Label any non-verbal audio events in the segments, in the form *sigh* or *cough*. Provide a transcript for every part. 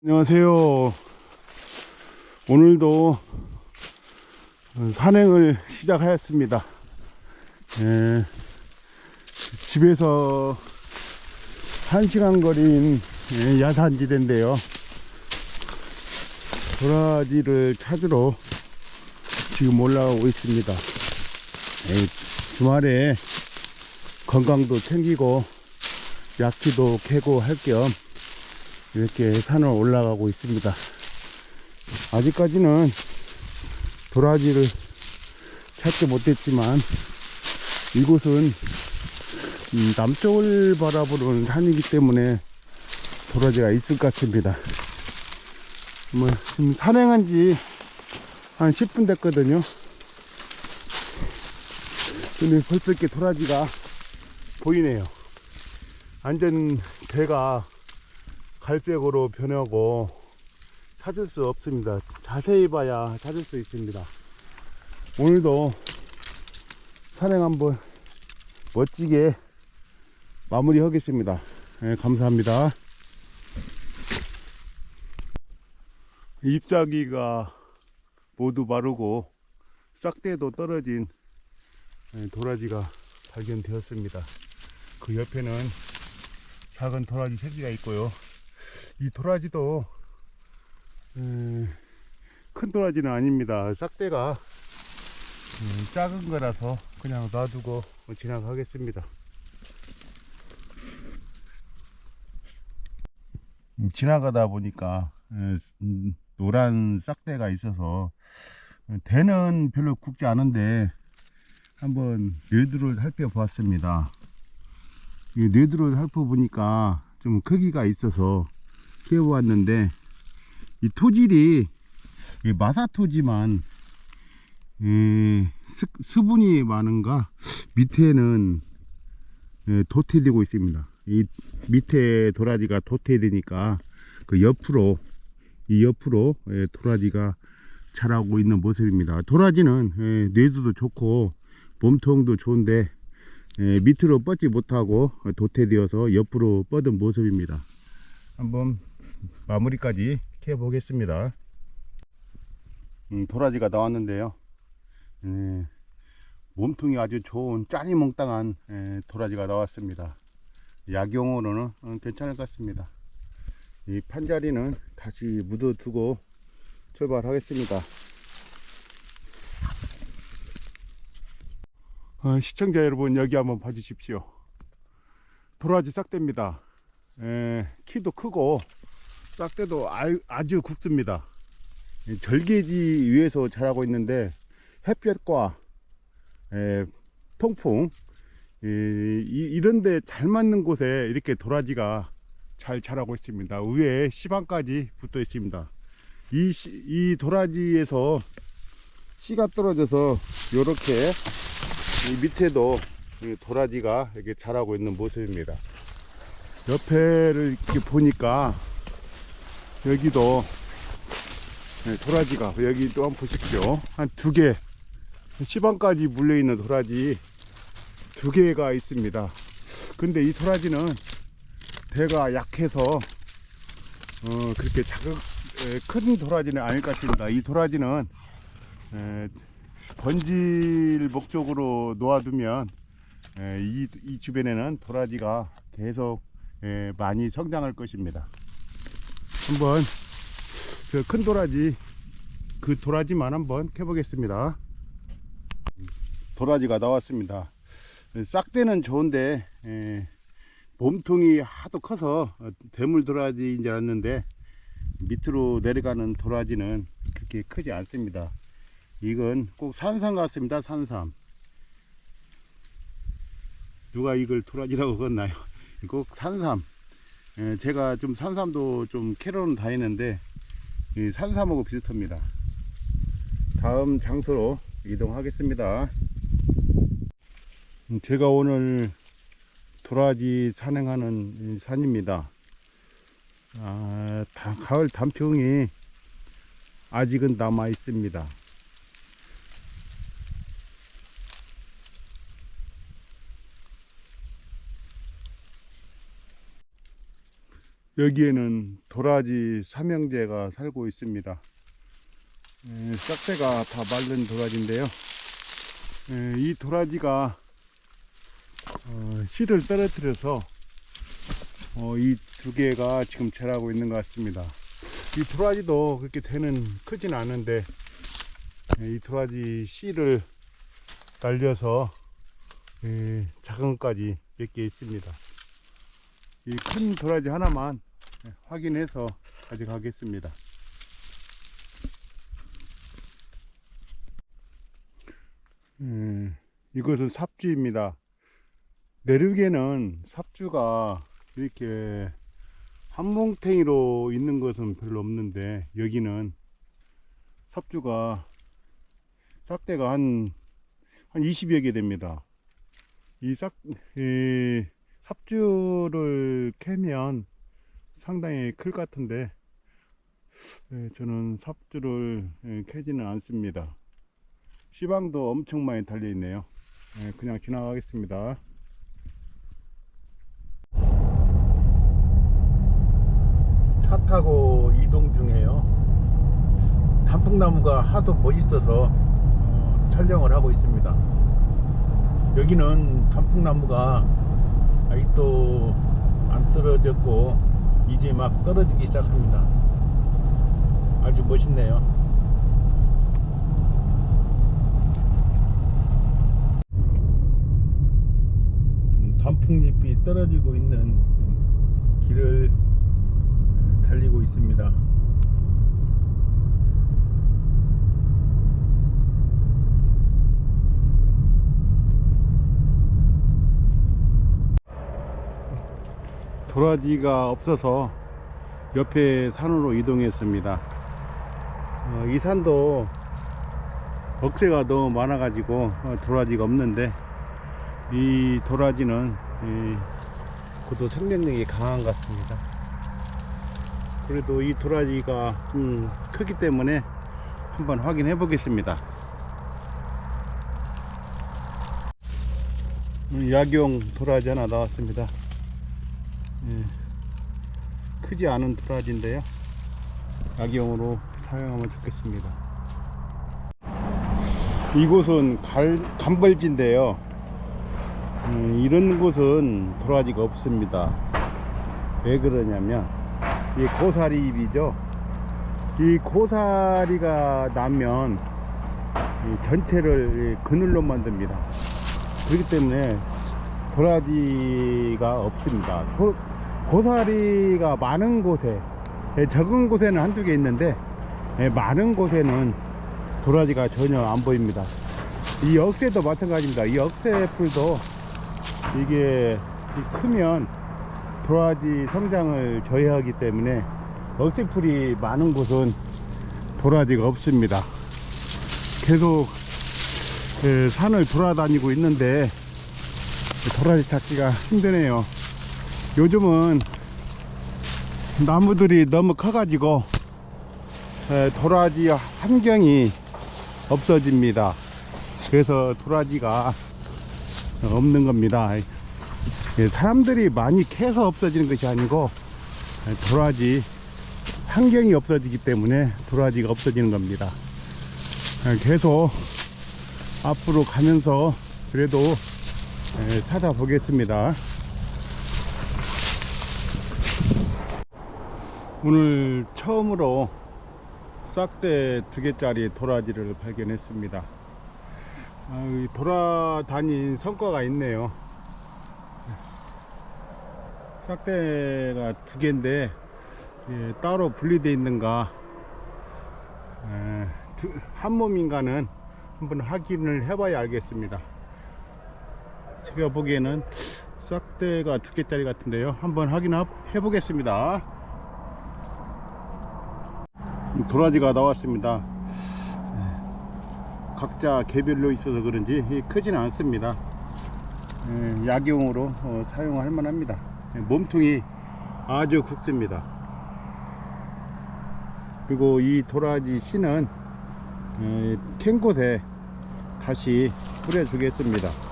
안녕하세요. 오늘도 산행을 시작하였습니다. 예, 집에서 1시간 거리인 예, 야산지대인데요. 도라지를 찾으러 지금 올라가고 있습니다. 예, 주말에 건강도 챙기고 약지도 캐고 할겸 이렇게 산을 올라가고 있습니다. 아직까지는 도라지를 찾지 못했지만 이곳은 음, 남쪽을 바라보는 산이기 때문에 도라지가 있을 것 같습니다. 뭐 지금 산행한 지 한 10분 됐거든요. 근데 벌써 이렇게 도라지가 보이네요. 완전 배가 갈색으로 변하고 찾을 수 없습니다. 자세히 봐야 찾을 수 있습니다. 오늘도 산행 한번 멋지게 마무리 하겠습니다. 네, 감사합니다. 잎사귀가 모두 마르고 싹대도 떨어진 네, 도라지가 발견되었습니다. 그 옆에는 작은 도라지 새끼가 있고요. 이 도라지도 음, 큰 도라지는 아닙니다. 싹대가 음, 작은 거라서 그냥 놔두고 지나가겠습니다. 음, 지나가다 보니까 에, 음, 노란 싹대가 있어서 대는 별로 굵지 않은데 한번 뇌두를 살펴보았습니다. 이 뇌두를 살펴보니까 좀 크기가 있어서 키워봤는데 이 토질이 이 마사토지만 에, 수, 수분이 많은가 밑에는 에, 도태되고 있습니다. 이 밑에 도라지가 도태되니까 그 옆으로 이 옆으로 에, 도라지가 자라고 있는 모습입니다. 도라지는 에, 뇌도도 좋고 몸통도 좋은데 에, 밑으로 뻗지 못하고 도태되어서 옆으로 뻗은 모습입니다. 한번 마무리까지 캐 보겠습니다. 음, 도라지가 나왔는데요. 에, 몸통이 아주 좋은 짜니 몽땅한 에, 도라지가 나왔습니다. 약용으로는 어, 괜찮을 것 같습니다. 이 판자리는 다시 묻어 두고 출발하겠습니다. 어, 시청자 여러분 여기 한번 봐주십시오. 도라지 싹대입니다. 에, 키도 크고 싹대도 아, 아주 굵습니다. 이 절개지 위에서 자라고 있는데 햇볕과 에, 통풍 이, 런데 잘 맞는 곳에 이렇게 도라지가 잘 자라고 있습니다. 위에 시방까지 붙어 있습니다. 이, 씨- 이 도라지에서 씨가 떨어져서 이렇게 이 밑에도 이 도라지가 이렇게 자라고 있는 모습입니다. 옆에를 이렇게 보니까 여기도 네, 도라지가 여기 또 한번 보십시오. 한 두 개, 시방까지 물려 있는 도라지 두 개가 있습니다. 근데 이 도라지는 배가 약해서 어, 그렇게 에, 큰 도라지는 아닐 것 같습니다. 이 도라지는 에, 번질 목적으로 놓아두면 에, 이, 이 주변에는 도라지가 계속 에, 많이 성장할 것입니다. 한번 그 큰 도라지 그 도라지만 한번 캐보겠습니다. 도라지가 나왔습니다. 싹대는 좋은데 에, 몸통이 하도 커서 어, 대물 도라지인 줄 알았는데 밑으로 내려가는 도라지는 그렇게 크지 않습니다. 이건 꼭 산삼 같습니다. 산삼. 누가 이걸 도라지라고 그었나요? *laughs* 꼭 산삼. 에, 제가 좀 산삼도 좀 캐러는 다니는데 이 산삼하고 비슷합니다. 다음 장소로 이동하겠습니다. 음, 제가 오늘 도라지 산행하는 이 산입니다. 아, 다, 가을 단풍이 아직은 남아 있습니다. 여기에는 도라지 삼형제가 살고 있습니다. 에, 싹대가 다 마른 도라지인데요. 에, 이 도라지가 어, 씨를 떨어뜨려서 어, 이 두 개가 지금 자라고 있는 것 같습니다. 이 도라지도 그렇게 되는 크진 않은데 에, 이 도라지 씨를 날려서 에, 작은 것까지 몇 개 있습니다. 이 큰 도라지 하나만 예, 확인해서 가져가겠습니다. 음, 이것은 삽주입니다. 내륙에는 삽주가 이렇게 한 뭉탱이로 있는 것은 별로 없는데 여기는 삽주가 싹대가 한, 한 20여 개 됩니다. 이 싹, 이 삽주를 캐면 상당히 클 것 같은데 예, 저는 삽주를 예, 캐지는 않습니다. 시방도 엄청 많이 달려 있네요. 예, 그냥 지나가겠습니다. 차 타고 이동 중에요. 단풍나무가 하도 멋있어서 어, 촬영을 하고 있습니다. 여기는 단풍나무가 아직도 안 떨어졌고 이제 막 떨어지기 시작합니다. 아주 멋있네요. 음, 단풍잎이 떨어지고 있는 길을 달리고 있습니다. 도라지가 없어서 옆에 산으로 이동했습니다. 어, 이 산도 억새가 너무 많아 가지고 어, 도라지가 없는데 이 도라지는 이, 그도 생명력이 강한 것 같습니다. 그래도 이 도라지가 좀 크기 때문에 한번 확인해 보겠습니다. 음, 약용 도라지 하나 나왔습니다. 예, 크지 않은 도라지인데요. 약용으로 사용하면 좋겠습니다. 이곳은 갈, 감벌지인데요. 음, 이런 곳은 도라지가 없습니다. 왜 그러냐면 이 고사리 잎이죠. 이 고사리가 나면 이 전체를 이 그늘로 만듭니다. 그렇기 때문에 도라지가 없습니다. 고, 고사리가 많은 곳에 예, 적은 곳에는 한두 개 있는데 예, 많은 곳에는 도라지가 전혀 안 보입니다. 이 억새도 마찬가지입니다. 이 억새 풀도 이게 크면 도라지 성장을 저해하기 때문에 억새풀이 많은 곳은 도라지가 없습니다. 계속 예, 산을 돌아다니고 있는데 도라지 찾기가 힘드네요. 요즘은 나무들이 너무 커가지고 에, 도라지 환경이 없어집니다. 그래서 도라지가 없는 겁니다. 예, 사람들이 많이 캐서 없어지는 것이 아니고 에, 도라지 환경이 없어지기 때문에 도라지가 없어지는 겁니다. 에, 계속 앞으로 가면서 그래도 에, 찾아보겠습니다. 오늘 처음으로 싹대 두 개짜리 도라지를 발견했습니다. 아, 이 돌아다닌 성과가 있네요. 싹대가 두 개인데 예, 따로 분리되어 있는가 에, 두- 한 몸인가는 한번 확인을 해봐야 알겠습니다. 제가 보기에는 싹대가 두 개짜리 같은데요. 한번 확인해 보겠습니다. 도라지가 나왔습니다. 각자 개별로 있어서 그런지 크지는 않습니다. 예, 약용으로 어, 사용할 만합니다. 예, 몸통이 아주 굵습니다. 그리고 이 도라지 씨는 예, 캔 곳에 다시 뿌려 주겠습니다.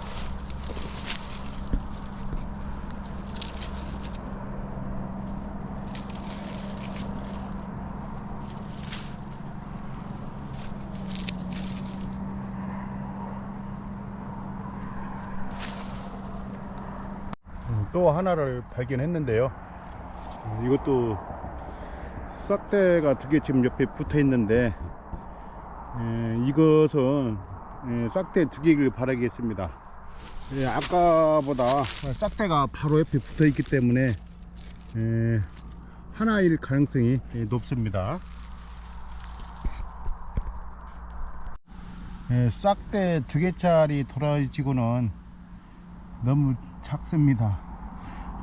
또 하나를 발견했는데요. 어, 이것도 싹대가 두 개 지금 옆에 붙어 있는데 에, 이것은 에, 싹대 두 개를 바라겠습니다. 예, 아까보다 싹대가 바로 옆에 붙어 있기 때문에 에, 하나일 가능성이 예, 높습니다. 예, 싹대 두 개짜리 도라지고는 너무 작습니다.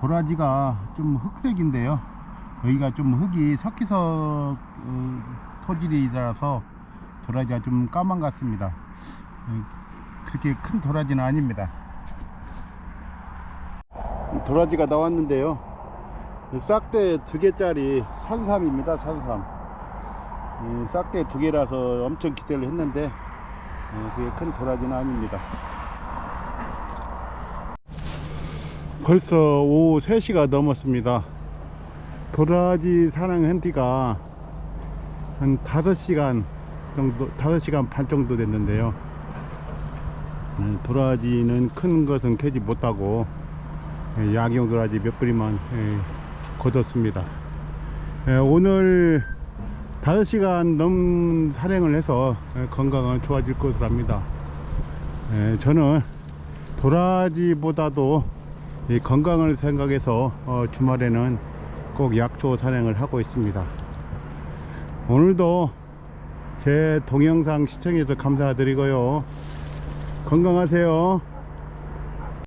도라지가 좀 흑색인데요. 여기가 좀 흙이 석기석 어, 토질이라서 도라지가 좀 까만 같습니다. 예, 그렇게 큰 도라지는 아닙니다. 도라지가 나왔는데요. 싹대 두 개짜리 산삼입니다. 산삼. 이 싹대 두 개라서 엄청 기대를 했는데 어, 그게 큰 도라지는 아닙니다. 벌써 오후 3시가 넘었습니다. 도라지 사랑 한티가 한 5시간 정도, 5시간 반 정도 됐는데요. 음, 도라지는 큰 것은 캐지 못하고 예, 야경 도라지 몇 뿌리만 예, 거뒀습니다. 예, 오늘 5시간 넘는 산행을 해서 예, 건강은 좋아질 것으로 합니다. 예, 저는 도라지보다도 이 건강을 생각해서 어, 주말에는 꼭 약초 산행을 하고 있습니다. 오늘도 제 동영상 시청해서 감사드리고요. 건강하세요.